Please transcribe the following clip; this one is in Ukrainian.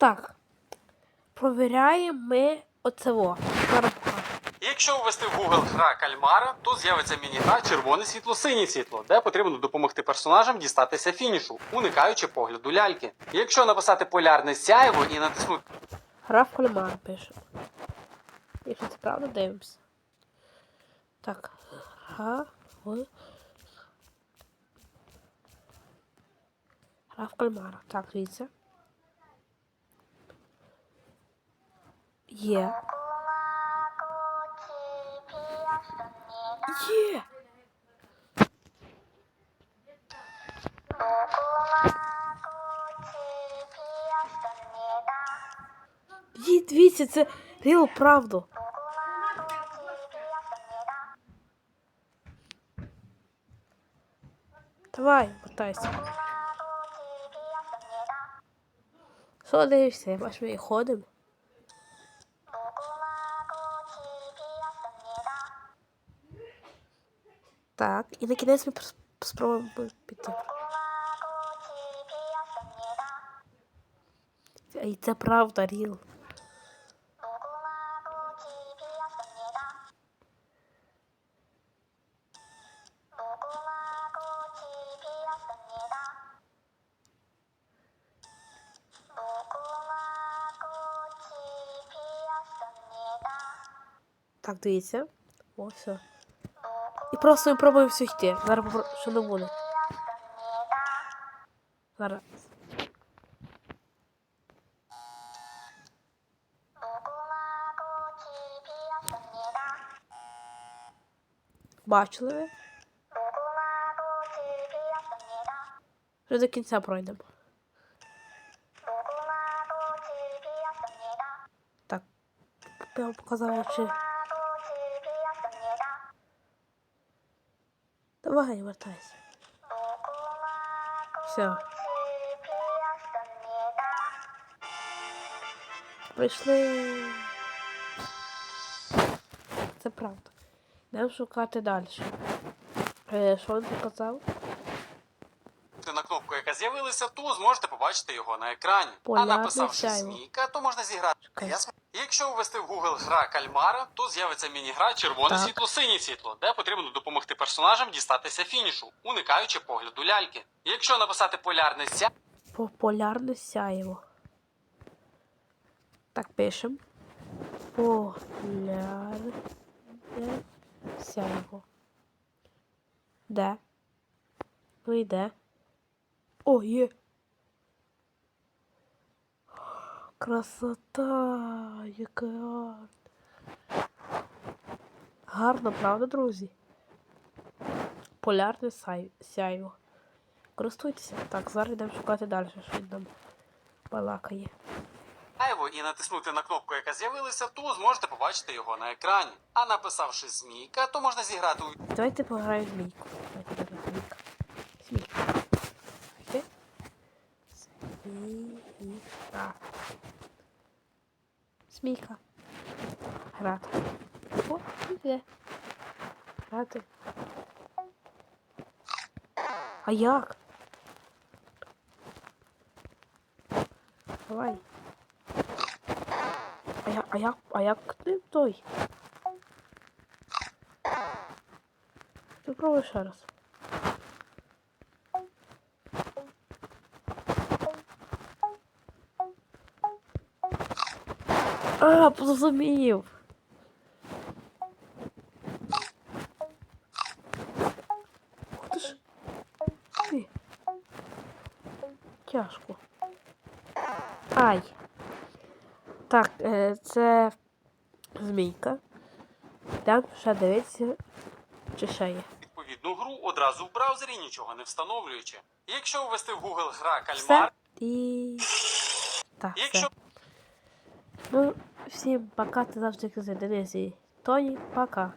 Так. Провіряємо ми оцево. Зараз покажу. Якщо ввести в Google гра кальмара, то з'явиться міні-гра червоне світло, синє світло, де потрібно допомогти персонажам дістатися фінішу, уникаючи погляду ляльки. Якщо написати полярне сяйво і натиснути Гра в кальмар пише. Якщо це правда, дивимося. Так. Гра в. Гра в кальмара. Так, дивіться. Є. Є! Є, дивіться, це реал правду. Давай, мотайся. Що дивишся? Я бачу, ми ходимо. Так, і на кінець ми спробуємо піти. І це правда, Ріл. Так, дивіться. О, все. І просто ми пробуємо все йти. Зараз попро- що не буде. Зараз. Бачили ви? Вже до кінця пройдемо. Так. Я вам показала, чи. Давай, вертайся. Все. Прийшли. Це правда. Йдемо шукати далі. Е, що він показав? Кнопку, яка з'явилася, то зможете побачити його на екрані. Полярне а написавши змійка, то можна зіграти. Чекай. Я см- Якщо ввести в Google гра кальмара, то з'явиться міні-гра червоне Так. світло, синє світло, де потрібно допомогти персонажам дістатися фінішу, уникаючи погляду ляльки. Якщо написати полярне сяйво, Популярне сяєво. Так, пишем. Полярне сяєво. Де? Ну і де? О, є. Красота, яка гарна. Гарно, правда, друзі? Полярне сяйво. Користуйтеся. Так, зараз йдемо шукати далі, що він нам балакає. і натиснути на кнопку, яка з'явилася, то зможете побачити його на екрані. А написавши змійка, то можна зіграти у Давайте пограємо змійку. Давайте давай, змійка. Змійка. Давайте. Змійка. Змійка. Грати. О, іде. Грати. А як? Давай. А я, а як, а як ти той? Ти пробуй ще раз. А, зрозумів. Ж. Ти. Тяжко. Ай. Так, е, це змійка. Там ще дивитися, чи ще є. відповідну гру одразу в браузері, нічого не встановлюючи. Якщо ввести в Google гра Все. кальмар, І. Так, все. Ну, всім пока, ти завжди казати Денис і Тоні, пока.